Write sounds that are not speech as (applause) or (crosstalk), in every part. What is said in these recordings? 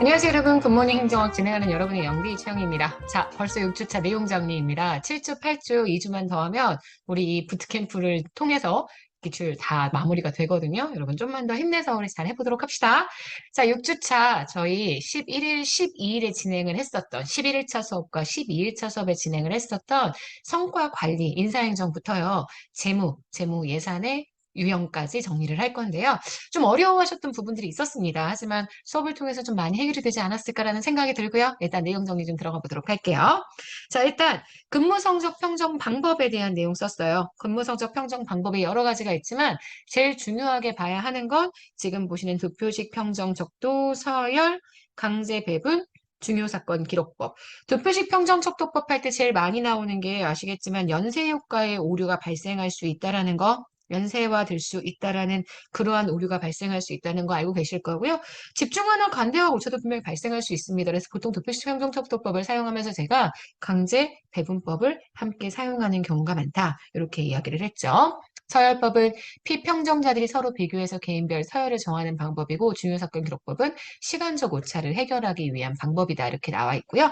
안녕하세요 여러분 굿모닝 행정학 진행하는 여러분의 영디 최영입니다. 자 벌써 6주차 내용 정리입니다. 7주 8주 2주만 더 하면 우리 이 부트캠프를 통해서 기출 다 마무리가 되거든요. 여러분 좀만 더 힘내서 우리 잘 해보도록 합시다. 자 6주차 저희 11일 12일에 진행을 했었던 11일차 수업과 12일차 수업에 진행을 했었던 성과 관리 인사행정부터요. 재무, 재무 예산의 유형까지 정리를 할 건데요. 좀 어려워하셨던 부분들이 있었습니다. 하지만 수업을 통해서 좀 많이 해결이 되지 않았을까라는 생각이 들고요. 일단 내용 정리 좀 들어가 보도록 할게요. 자, 일단 근무 성적 평정 방법에 대한 내용 썼어요. 근무 성적 평정 방법이 여러 가지가 있지만 제일 중요하게 봐야 하는 건 지금 보시는 도표식 평정 적도, 서열, 강제 배분, 중요 사건 기록법. 도표식 평정 척도법 할 때 제일 많이 나오는 게 아시겠지만 연쇄 효과의 오류가 발생할 수 있다라는 거 연쇄화될 수 있다라는 그러한 오류가 발생할 수 있다는 거 알고 계실 거고요. 집중하나 간대화 오차도 분명히 발생할 수 있습니다. 그래서 보통 도표식 평정척도법을 사용하면서 제가 강제 배분법을 함께 사용하는 경우가 많다. 이렇게 이야기를 했죠. 서열법은 피평정자들이 서로 비교해서 개인별 서열을 정하는 방법이고 중요사건 기록법은 시간적 오차를 해결하기 위한 방법이다. 이렇게 나와 있고요.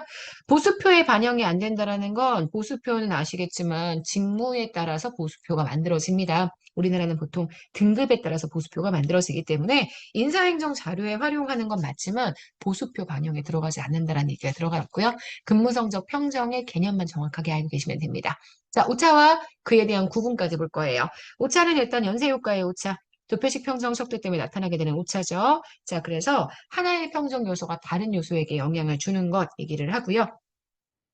보수표에 반영이 안 된다라는 건 보수표는 아시겠지만 직무에 따라서 보수표가 만들어집니다. 우리나라는 보통 등급에 따라서 보수표가 만들어지기 때문에 인사행정 자료에 활용하는 건 맞지만 보수표 반영에 들어가지 않는다라는 얘기가 들어가 있고요. 근무성적 평정의 개념만 정확하게 알고 계시면 됩니다. 자, 오차와 그에 대한 구분까지 볼 거예요. 오차는 일단 연쇄효과의 오차. 도표식 평정 속도 때문에 나타나게 되는 오차죠. 자, 그래서 하나의 평정 요소가 다른 요소에게 영향을 주는 것 얘기를 하고요.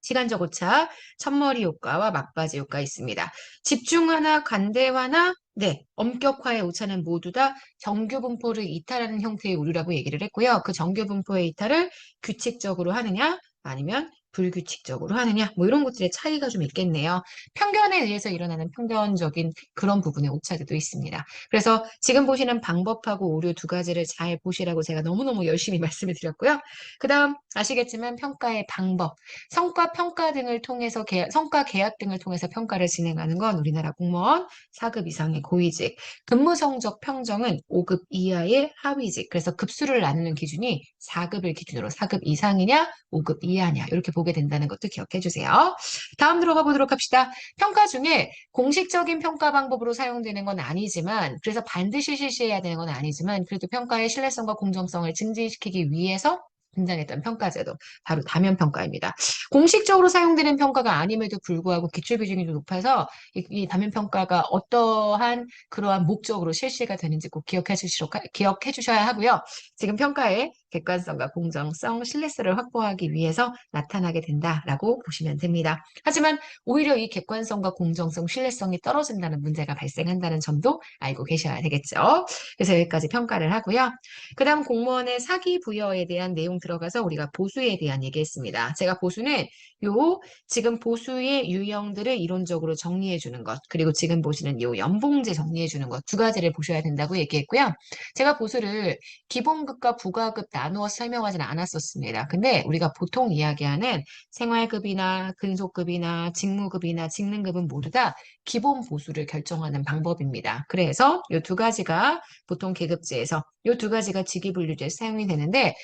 시간적 오차, 첫머리 효과와 막바지 효과 있습니다. 집중화나 간대화나 네, 엄격화의 오차는 모두 다 정규 분포를 이탈하는 형태의 오류라고 얘기를 했고요. 그 정규 분포의 이탈을 규칙적으로 하느냐 아니면 불규칙적으로 하느냐 뭐 이런 것들의 차이가 좀 있겠네요. 편견에 의해서 일어나는 편견적인 그런 부분의 오차들도 있습니다. 그래서 지금 보시는 방법하고 오류 두 가지를 잘 보시라고 제가 너무너무 열심히 (laughs) 말씀을 드렸고요. 그 다음 아시겠지만 평가의 방법, 성과 평가 등을 통해서 계약, 성과 계약 등을 통해서 평가를 진행하는 건 우리나라 공무원 4급 이상의 고위직, 근무 성적 평정은 5급 이하의 하위직, 그래서 급수를 나누는 기준이 4급을 기준으로 4급 이상이냐 5급 이하냐 이렇게 보게 된다는 것도 기억해 주세요. 다음 들어가 보도록 합시다. 평가 중에 공식적인 평가 방법으로 사용되는 건 아니지만 그래서 반드시 실시해야 되는 건 아니지만 그래도 평가의 신뢰성과 공정성을 증진시키기 위해서 등장했던 평가제도 바로 다면 평가입니다. 공식적으로 사용되는 평가가 아님에도 불구하고 기출 비중이 좀 높아서 이, 이 다면 평가가 어떠한 그러한 목적으로 실시가 되는지 꼭 기억해 주시러 기억해 주셔야 하고요. 지금 평가의 객관성과 공정성, 신뢰성을 확보하기 위해서 나타나게 된다라고 보시면 됩니다. 하지만 오히려 이 객관성과 공정성, 신뢰성이 떨어진다는 문제가 발생한다는 점도 알고 계셔야 되겠죠. 그래서 여기까지 평가를 하고요. 그 다음 공무원의 사기 부여에 대한 내용 들어가서 우리가 보수에 대한 얘기했습니다. 제가 보수는 요 지금 보수의 유형들을 이론적으로 정리해 주는 것 그리고 지금 보시는 요 연봉제 정리해 주는 것 두 가지를 보셔야 된다고 얘기했고요. 제가 보수를 기본급과 부가급 나 누어서 설명하지는 않았었습니다. 근데 우리가 보통 이야기하는 생활급이나 근속급이나 직무급이나 직능급은 모두 다 기본 보수를 결정하는 방법입니다. 그래서 이 두 가지가 보통 계급제에서 이 두 가지가 직위분류제 사용이 되는데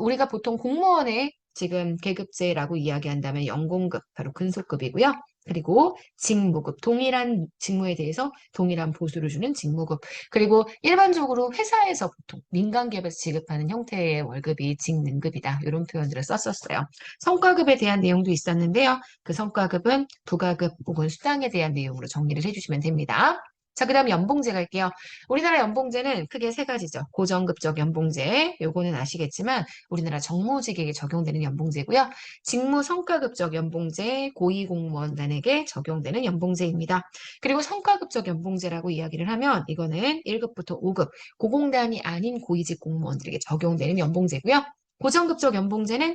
우리가 보통 공무원의 지금 계급제라고 이야기한다면 연공급, 바로 근속급이고요. 그리고 직무급, 동일한 직무에 대해서 동일한 보수를 주는 직무급. 그리고 일반적으로 회사에서 보통 민간기업에서 지급하는 형태의 월급이 직능급이다. 이런 표현들을 썼었어요. 성과급에 대한 내용도 있었는데요. 그 성과급은 부가급 혹은 수당에 대한 내용으로 정리를 해주시면 됩니다. 자, 그 다음 연봉제 갈게요. 우리나라 연봉제는 크게 세 가지죠. 고정급적 연봉제, 요거는 아시겠지만 우리나라 정무직에게 적용되는 연봉제고요. 직무 성과급적 연봉제, 고위공무원단에게 적용되는 연봉제입니다. 그리고 성과급적 연봉제라고 이야기를 하면 이거는 1급부터 5급, 고공단이 아닌 고위직 공무원들에게 적용되는 연봉제고요. 고정급적 연봉제는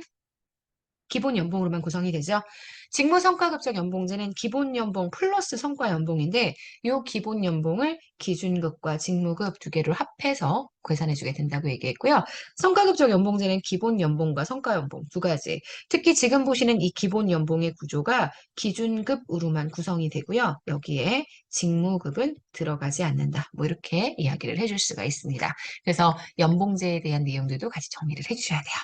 기본 연봉으로만 구성이 되죠. 직무 성과급적 연봉제는 기본 연봉 플러스 성과 연봉인데 이 기본 연봉을 기준급과 직무급 두 개를 합해서 계산해 주게 된다고 얘기했고요. 성과급적 연봉제는 기본 연봉과 성과 연봉 두 가지. 특히 지금 보시는 이 기본 연봉의 구조가 기준급으로만 구성이 되고요. 여기에 직무급은 들어가지 않는다. 뭐 이렇게 이야기를 해줄 수가 있습니다. 그래서 연봉제에 대한 내용들도 같이 정리를 해주셔야 돼요.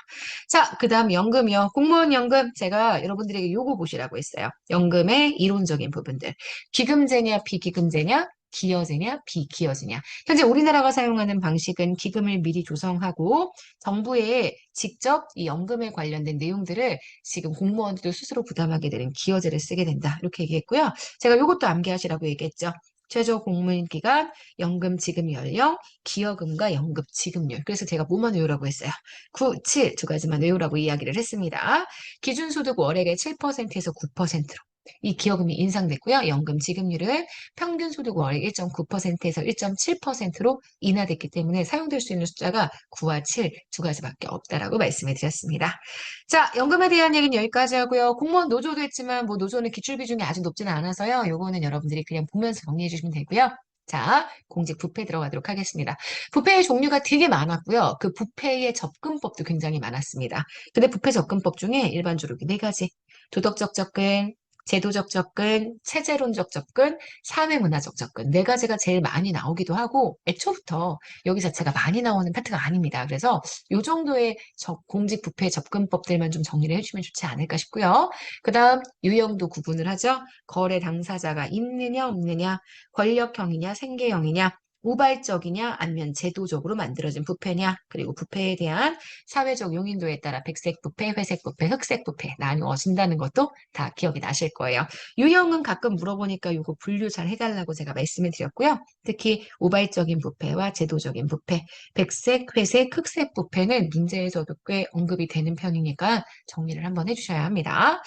자, 그 다음 연금이요. 공무원 연금 제가 여러분들에게 요거 보 시라고 했어요. 연금의 이론적인 부분들. 기금제냐 비기금제냐 기여제냐 비기여제냐. 현재 우리나라가 사용하는 방식은 기금을 미리 조성하고 정부에 직접 이 연금에 관련된 내용들을 지금 공무원들도 스스로 부담하게 되는 기여제를 쓰게 된다. 이렇게 얘기했고요. 제가 이것도 암기하시라고 얘기했죠. 최저 공무원 기간, 연금 지급 연령, 기여금과 연금 지급률. 그래서 제가 뭐만 외우라고 했어요. 9, 7 두 가지만 외우라고 이야기를 했습니다. 기준소득 월액의 7%에서 9%로 이 기여금이 인상됐고요. 연금 지급률은 평균 소득 월액 1.9%에서 1.7%로 인하됐기 때문에 사용될 수 있는 숫자가 9와 7 두 가지밖에 없다라고 말씀을 드렸습니다. 자, 연금에 대한 얘기는 여기까지 하고요. 공무원 노조도 했지만 뭐 노조는 기출 비중이 아직 높지는 않아서요. 요거는 여러분들이 그냥 보면서 정리해 주시면 되고요. 자, 공직 부패 들어가도록 하겠습니다. 부패의 종류가 되게 많았고요. 그 부패의 접근법도 굉장히 많았습니다. 근데 부패 접근법 중에 일반적으로 네 가지. 도덕적 접근, 제도적 접근, 체제론적 접근, 사회문화적 접근 네 가지가 제일 많이 나오기도 하고 애초부터 여기 자체가 많이 나오는 파트가 아닙니다. 그래서 이 정도의 저- 공직 부패 접근법들만 좀 정리를 해주면 좋지 않을까 싶고요. 그 다음 유형도 구분을 하죠. 거래 당사자가 있느냐 없느냐, 권력형이냐 생계형이냐, 우발적이냐 아니면 제도적으로 만들어진 부패냐 그리고 부패에 대한 사회적 용인도에 따라 백색 부패, 회색 부패, 흑색 부패 나누어진다는 것도 다 기억이 나실 거예요. 유형은 가끔 물어보니까 이거 분류 잘 해달라고 제가 말씀을 드렸고요. 특히 우발적인 부패와 제도적인 부패, 백색, 회색, 흑색 부패는 문제에서도 꽤 언급이 되는 편이니까 정리를 한번 해주셔야 합니다.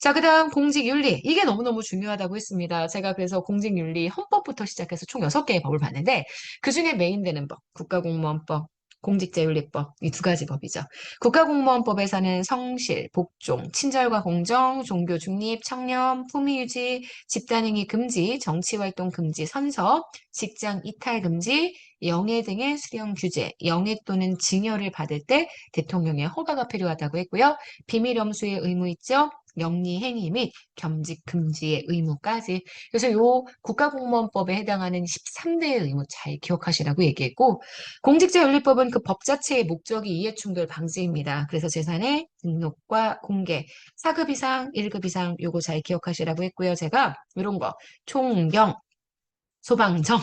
자, 그 다음 공직윤리. 이게 너무너무 중요하다고 했습니다. 제가 그래서 공직윤리 헌법부터 시작해서 총 6개의 법을 봤는데 그 중에 메인되는 법, 국가공무원법, 공직자윤리법 이 두 가지 법이죠. 국가공무원법에서는 성실, 복종, 친절과 공정, 종교 중립, 청렴, 품위 유지, 집단행위 금지, 정치활동 금지, 선서, 직장 이탈 금지, 영해 등의 수령 규제, 영해 또는 징여를 받을 때 대통령의 허가가 필요하다고 했고요. 비밀 엄수의 의무 있죠. 영리 행위 및 겸직 금지의 의무까지. 그래서 요 국가공무원법에 해당하는 13대의 의무 잘 기억하시라고 얘기했고 공직자윤리법은 그 법 자체의 목적이 이해충돌 방지입니다. 그래서 재산의 등록과 공개, 4급 이상, 1급 이상 요거 잘 기억하시라고 했고요. 제가 이런 거 총경, 소방정,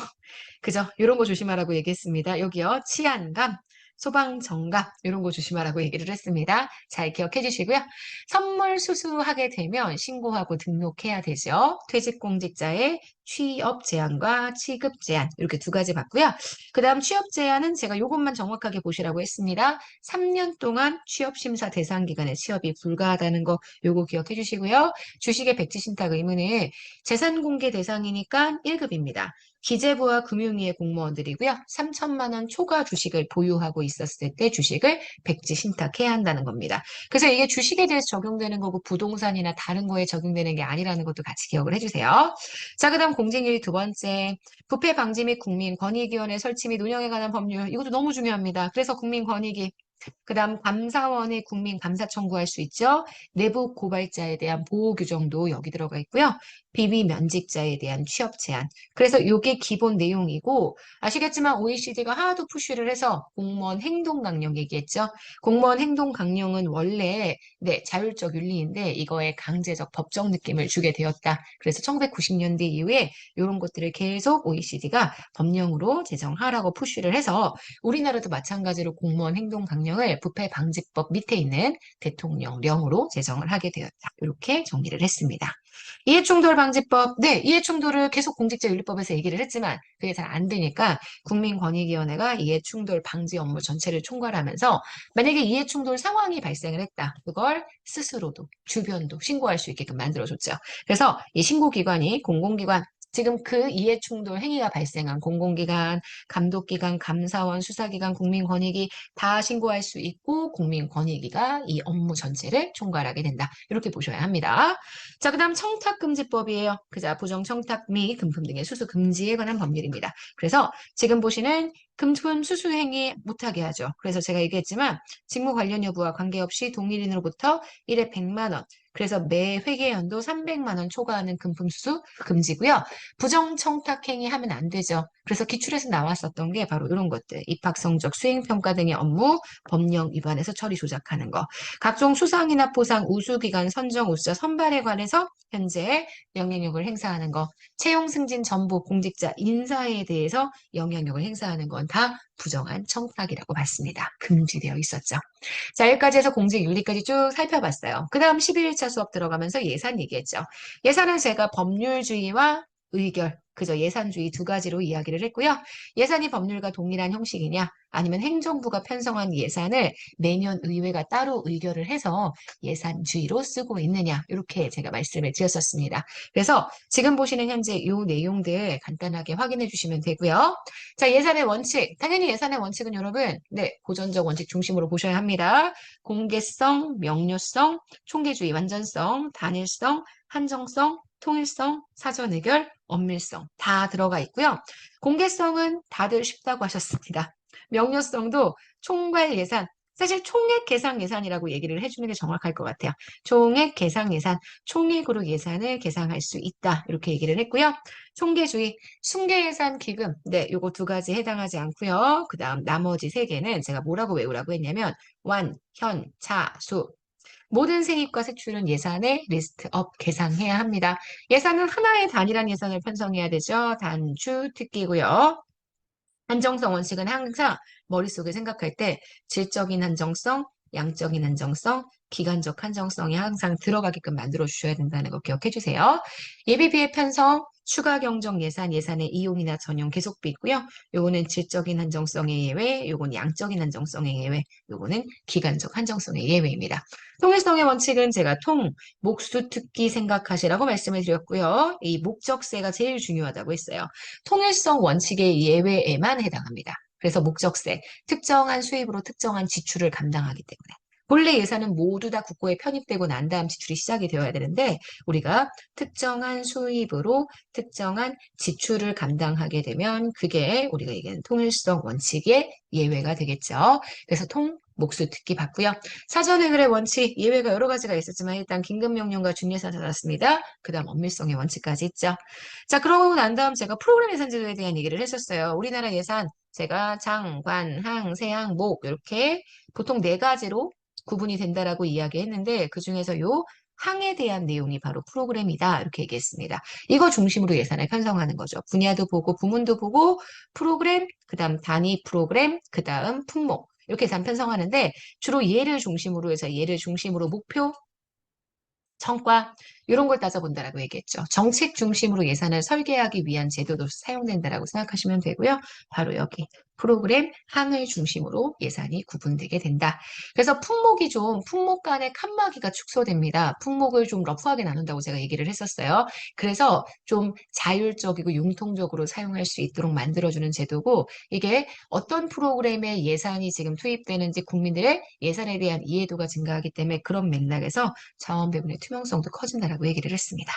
그죠? 이런 거 조심하라고 얘기했습니다. 여기요. 치안감, 소방정감 이런 거 조심하라고 얘기를 했습니다. 잘 기억해 주시고요. 선물 수수하게 되면 신고하고 등록해야 되죠. 퇴직공직자의 취업 제한과 취급 제한 이렇게 두 가지 봤고요. 그 다음 취업 제한은 제가 이것만 정확하게 보시라고 했습니다. 3년 동안 취업 심사 대상 기간에 취업이 불가하다는 거 요거 기억해 주시고요. 주식의 백지 신탁 의무는 재산 공개 대상이니까 1급입니다. 기재부와 금융위의 공무원들이고요. 3천만 원 초과 주식을 보유하고 있었을 때 주식을 백지 신탁해야 한다는 겁니다. 그래서 이게 주식에 대해서 적용되는 거고 부동산이나 다른 거에 적용되는 게 아니라는 것도 같이 기억을 해주세요. 자, 그 다음 공직률 두 번째, 부패 방지 및 국민 권익위원회 설치 및 운영에 관한 법률. 이것도 너무 중요합니다. 그래서 국민 권익위 그 다음 감사원의 국민 감사 청구할 수 있죠. 내부 고발자에 대한 보호 규정도 여기 들어가 있고요. 비비 면직자에 대한 취업 제한. 그래서 이게 기본 내용이고 아시겠지만 OECD가 하도 푸시를 해서 공무원 행동 강령 얘기했죠. 공무원 행동 강령은 원래 네, 자율적 윤리인데 이거에 강제적 법적 느낌을 주게 되었다. 그래서 1990년대 이후에 이런 것들을 계속 OECD가 법령으로 제정하라고 푸시를 해서 우리나라도 마찬가지로 공무원 행동 강령을 부패 방지법 밑에 있는 대통령령으로 제정을 하게 되었다. 이렇게 정리를 했습니다. 이해충돌 방지법, 네, 이해충돌을 계속 공직자윤리법에서 얘기를 했지만 그게 잘 안 되니까 국민권익위원회가 이해충돌 방지 업무 전체를 총괄하면서 만약에 이해충돌 상황이 발생을 했다. 그걸 스스로도 주변도 신고할 수 있게끔 만들어줬죠. 그래서 이 신고기관이 공공기관 지금 그 이해충돌 행위가 발생한 공공기관, 감독기관, 감사원, 수사기관, 국민권익위 다 신고할 수 있고 국민권익위가 이 업무 전체를 총괄하게 된다. 이렇게 보셔야 합니다. 자, 그 다음 청탁금지법이에요. 그자 부정청탁 및 금품 등의 수수 금지에 관한 법률입니다. 그래서 지금 보시는 금품 수수 행위 못하게 하죠. 그래서 제가 얘기했지만 직무 관련 여부와 관계없이 동일인으로부터 1회 100만 원, 그래서 매 회계연도 300만 원 초과하는 금품수수 금지고요. 부정 청탁행위 하면 안 되죠. 그래서 기출에서 나왔었던 게 바로 이런 것들. 입학 성적, 수행 평가 등의 업무 법령 위반해서 처리 조작하는 거. 각종 수상이나 포상, 우수기관 선정, 우수자 선발에 관해서 현재 영향력을 행사하는 거. 채용 승진 전부 공직자 인사에 대해서 영향력을 행사하는 건 다 부정한 청탁이라고 봤습니다. 금지되어 있었죠. 자, 여기까지 해서 공직 윤리까지 쭉 살펴봤어요. 그 다음 11차 수업 들어가면서 예산 얘기했죠. 예산은 제가 법률주의와 의결, 그저 예산주의 두 가지로 이야기를 했고요. 예산이 법률과 동일한 형식이냐, 아니면 행정부가 편성한 예산을 매년 의회가 따로 의결을 해서 예산주의로 쓰고 있느냐, 이렇게 제가 말씀을 드렸었습니다. 그래서 지금 보시는 현재 이 내용들 간단하게 확인해 주시면 되고요. 자, 예산의 원칙. 당연히 예산의 원칙은 여러분, 네, 고전적 원칙 중심으로 보셔야 합니다. 공개성, 명료성, 총계주의, 완전성, 단일성, 한정성, 통일성, 사전 의결, 엄밀성 다 들어가 있고요. 공개성은 다들 쉽다고 하셨습니다. 명료성도 총괄 예산, 사실 총액 계상 예산이라고 얘기를 해주는 게 정확할 것 같아요. 총액 계상 예산, 총액으로 예산을 계상할 수 있다. 이렇게 얘기를 했고요. 총계주의, 순계 예산 기금, 네, 요거 두 가지 해당하지 않고요. 그 다음 나머지 세 개는 제가 뭐라고 외우라고 했냐면 완, 현, 차, 수, 모든 세입과 세출은 예산의 리스트업 계상해야 합니다. 예산은 하나의 단일한 예산을 편성해야 되죠. 단추 특기고요. 한정성 원칙은 항상 머릿속에 생각할 때 질적인 한정성, 양적인 한정성, 기간적 한정성이 항상 들어가게끔 만들어 주셔야 된다는 거 기억해 주세요. 예비비의 편성, 추가 경정 예산, 예산의 이용이나 전용 계속비 있고요. 요거는 질적인 한정성의 예외, 요거는 양적인 한정성의 예외, 요거는 기간적 한정성의 예외입니다. 통일성의 원칙은 제가 통, 목수, 특기 생각하시라고 말씀을 드렸고요. 이 목적세가 제일 중요하다고 했어요. 통일성 원칙의 예외에만 해당합니다. 그래서 목적세, 특정한 수입으로 특정한 지출을 감당하기 때문에. 본래 예산은 모두 다 국고에 편입되고 난 다음 지출이 시작이 되어야 되는데 우리가 특정한 수입으로 특정한 지출을 감당하게 되면 그게 우리가 얘기하는 통일성 원칙의 예외가 되겠죠. 그래서 통, 목수 특기 받고요. 사전의결의 원칙, 예외가 여러 가지가 있었지만 일단 긴급명령과 준예산 찾았습니다. 그 다음 엄밀성의 원칙까지 있죠. 자, 그러고 난 다음 제가 프로그램 예산제도에 대한 얘기를 했었어요. 우리나라 예산, 제가 장, 관, 항, 세항, 목 이렇게 보통 네 가지로 구분이 된다라고 이야기했는데 그 중에서 요 항에 대한 내용이 바로 프로그램이다 이렇게 얘기했습니다. 이거 중심으로 예산을 편성하는 거죠. 분야도 보고 부문도 보고 프로그램, 그 다음 단위 프로그램, 그 다음 품목 이렇게 예산 편성하는데 주로 얘를 중심으로 해서 얘를 중심으로 목표, 성과 이런 걸 따져본다라고 얘기했죠. 정책 중심으로 예산을 설계하기 위한 제도도 사용된다라고 생각하시면 되고요. 바로 여기 프로그램 항을 중심으로 예산이 구분되게 된다. 그래서 품목이 좀 품목 간의 칸막이가 축소됩니다. 품목을 좀 러프하게 나눈다고 제가 얘기를 했었어요. 그래서 좀 자율적이고 융통적으로 사용할 수 있도록 만들어주는 제도고 이게 어떤 프로그램에 예산이 지금 투입되는지 국민들의 예산에 대한 이해도가 증가하기 때문에 그런 맥락에서 자원 배분의 투명성도 커진다라고 얘기를 했습니다.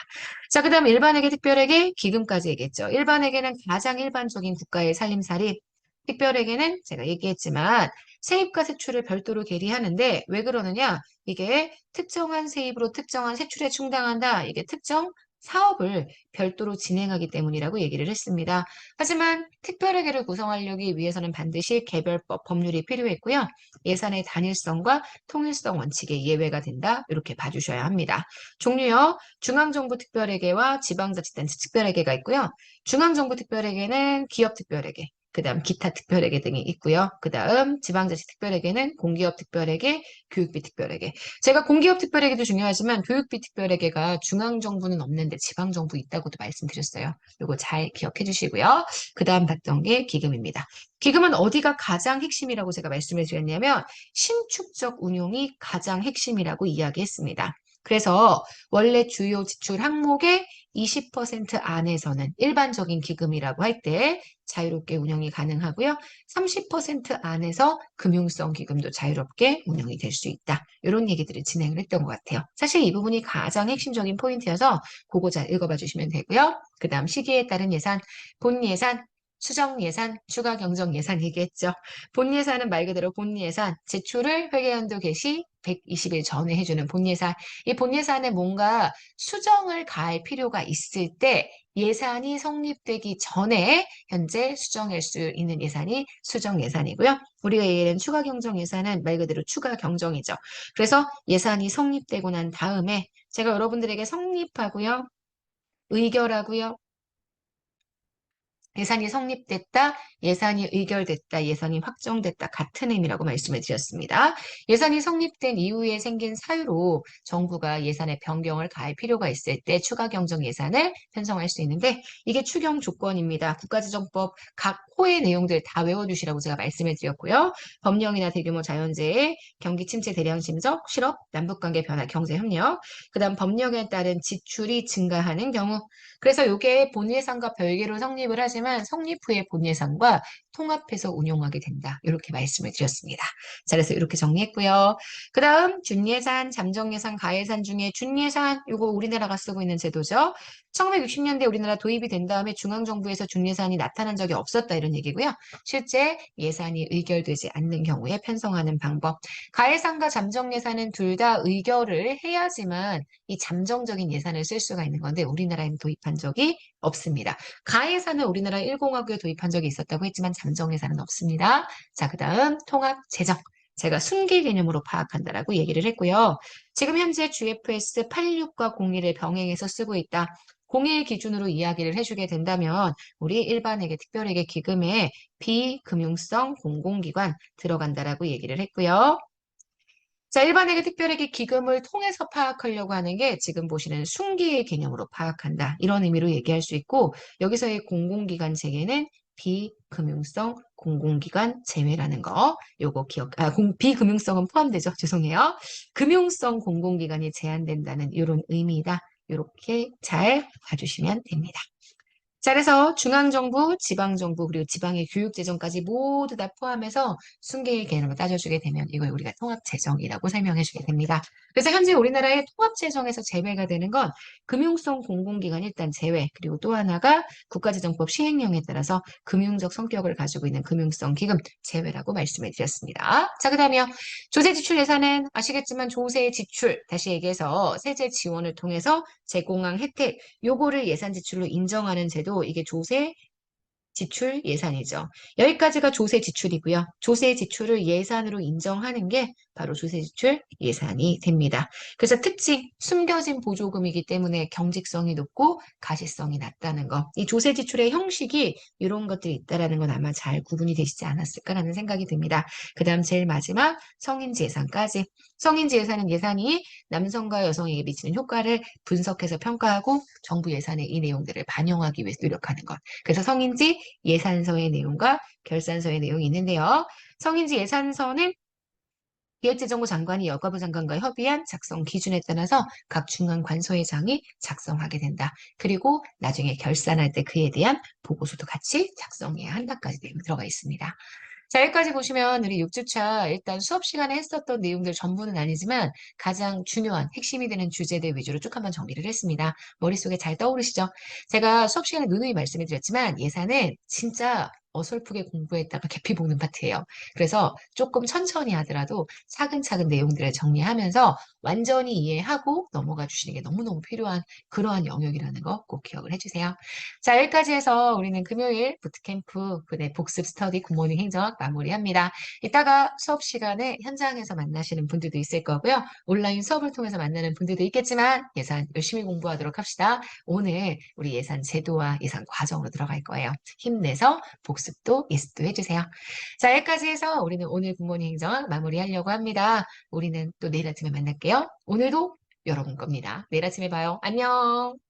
자, 그 다음 일반에게 특별에게 기금까지 얘기했죠. 일반에게는 가장 일반적인 국가의 살림살이 특별에게는 제가 얘기했지만 세입과 세출을 별도로 계리하는데 왜 그러느냐? 이게 특정한 세입으로 특정한 세출에 충당한다. 이게 특정 사업을 별도로 진행하기 때문이라고 얘기를 했습니다. 하지만 특별회계를 구성하려기 위해서는 반드시 개별법 법률이 필요했고요. 예산의 단일성과 통일성 원칙에 예외가 된다. 이렇게 봐주셔야 합니다. 종류요. 중앙정부 특별회계와 지방자치단체 특별회계가 있고요. 중앙정부 특별회계는 기업 특별회계, 그 다음 기타 특별회계 등이 있고요. 그 다음 지방자치 특별회계는 공기업 특별회계, 교육비 특별회계. 제가 공기업 특별회계도 중요하지만 교육비 특별회계가 중앙정부는 없는데 지방정부 있다고도 말씀드렸어요. 이거 잘 기억해 주시고요. 그 다음 봤던 게 기금입니다. 기금은 어디가 가장 핵심이라고 제가 말씀을 드렸냐면 신축적 운용이 가장 핵심이라고 이야기했습니다. 그래서 원래 주요 지출 항목의 20% 안에서는 일반적인 기금이라고 할 때 자유롭게 운영이 가능하고요. 30% 안에서 금융성 기금도 자유롭게 운영이 될 수 있다. 이런 얘기들을 진행을 했던 것 같아요. 사실 이 부분이 가장 핵심적인 포인트여서 그거 잘 읽어봐 주시면 되고요. 그 다음 시기에 따른 예산, 본 예산, 수정 예산, 추가 경정 예산 얘기했죠. 본 예산은 말 그대로 본 예산, 지출을 회계연도 개시 120일 전에 해주는 본 예산. 이 본 예산에 뭔가 수정을 가할 필요가 있을 때 예산이 성립되기 전에 현재 수정할 수 있는 예산이 수정 예산이고요. 우리가 얘기하는 추가 경정 예산은 말 그대로 추가 경정이죠. 그래서 예산이 성립되고 난 다음에 제가 여러분들에게 성립하고요. 의결하고요. 예산이 성립됐다, 예산이 의결됐다, 예산이 확정됐다 같은 의미라고 말씀을 드렸습니다. 예산이 성립된 이후에 생긴 사유로 정부가 예산의 변경을 가할 필요가 있을 때 추가 경정 예산을 편성할 수 있는데 이게 추경 조건입니다. 국가지정법 각 호의 내용들 다 외워두시라고 제가 말씀을 드렸고요. 법령이나 대규모 자연재해, 경기 침체 대량 심적, 실업, 남북관계 변화, 경제협력, 그 다음 법령에 따른 지출이 증가하는 경우 그래서 이게 본예산과 별개로 성립을 하지만 성립 후에 본예산과 통합해서 운용하게 된다. 이렇게 말씀을 드렸습니다. 자, 그래서 이렇게 정리했고요. 그 다음 준예산, 잠정예산, 가예산 중에 준예산 이거 우리나라가 쓰고 있는 제도죠. 1960년대 우리나라 도입이 된 다음에 중앙정부에서 준예산이 나타난 적이 없었다 이런 얘기고요. 실제 예산이 의결되지 않는 경우에 편성하는 방법. 가예산과 잠정예산은 둘 다 의결을 해야지만 이 잠정적인 예산을 쓸 수가 있는 건데 우리나라에는 도입한 적이 없습니다. 가예산은 우리나라 1공화국에 도입한 적이 있었다고 했지만 잠정예산은 없습니다. 자, 그 다음 통합재정. 제가 순기 개념으로 파악한다라고 얘기를 했고요. 지금 현재 GFS 86과 01을 병행해서 쓰고 있다. 01 기준으로 이야기를 해주게 된다면 우리 일반회계, 특별회계 기금에 비금융성 공공기관 들어간다라고 얘기를 했고요. 자, 일반회계, 특별회계 기금을 통해서 파악하려고 하는 게 지금 보시는 순기의 개념으로 파악한다. 이런 의미로 얘기할 수 있고 여기서의 공공기관 재개는 비금융성 공공기관 제외라는 거 요거 기억 아 공, 비금융성은 포함되죠 (laughs) 죄송해요 금융성 공공기관이 제한된다는 이런 의미다 이렇게 잘 봐주시면 됩니다. 자, 그래서 중앙정부, 지방정부, 그리고 지방의 교육재정까지 모두 다 포함해서 순계의 개념을 따져주게 되면 이걸 우리가 통합재정이라고 설명해주게 됩니다. 그래서 현재 우리나라의 통합재정에서 제외가 되는 건 금융성 공공기관 일단 제외, 그리고 또 하나가 국가재정법 시행령에 따라서 금융적 성격을 가지고 있는 금융성 기금 제외라고 말씀을 드렸습니다. 자, 그 다음에요. 조세지출 예산은 아시겠지만 조세 지출, 다시 얘기해서 세제 지원을 통해서 제공한 혜택, 요거를 예산 지출로 인정하는 제도 이게 조세 지출 예산이죠. 여기까지가 조세 지출이고요. 조세 지출을 예산으로 인정하는 게 바로 조세 지출 예산이 됩니다. 그래서 특징, 숨겨진 보조금이기 때문에 경직성이 높고 가시성이 낮다는 거. 이 조세 지출의 형식이 이런 것들이 있다라는 건 아마 잘 구분이 되시지 않았을까라는 생각이 듭니다. 그 다음 제일 마지막 성인지 예산까지. 성인지 예산은 예산이 남성과 여성에게 미치는 효과를 분석해서 평가하고 정부 예산의 이 내용들을 반영하기 위해서 노력하는 것. 그래서 성인지 예산서의 내용과 결산서의 내용이 있는데요. 성인지 예산서는 기획재정부 장관이 여가부 장관과 협의한 작성 기준에 따라서 각 중앙 관서회장이 작성하게 된다. 그리고 나중에 결산할 때 그에 대한 보고서도 같이 작성해야 한다까지 내용이 들어가 있습니다. 자, 여기까지 보시면 우리 6주차 일단 수업 시간에 했었던 내용들 전부는 아니지만 가장 중요한 핵심이 되는 주제들 위주로 쭉 한번 정리를 했습니다. 머릿속에 잘 떠오르시죠? 제가 수업 시간에 누누이 말씀해 드렸지만 예산은 진짜 어설프게 공부했다가 개피 보는 파트예요. 그래서 조금 천천히 하더라도 차근차근 내용들을 정리하면서 완전히 이해하고 넘어가 주시는 게 너무너무 필요한 그러한 영역이라는 거 꼭 기억을 해주세요. 자, 여기까지 해서 우리는 금요일 부트캠프 그네 복습 스터디 굿모닝 행정 마무리합니다. 이따가 수업 시간에 현장에서 만나시는 분들도 있을 거고요. 온라인 수업을 통해서 만나는 분들도 있겠지만 예산 열심히 공부하도록 합시다. 오늘 우리 예산 제도와 예산 과정으로 들어갈 거예요. 힘내서 복습도 예습도 해주세요. 자, 여기까지 해서 우리는 오늘 굿모닝 행정 마무리하려고 합니다. 우리는 또 내일 아침에 만날게요. 오늘도 여러분 겁니다. 내일 아침에 봐요. 안녕.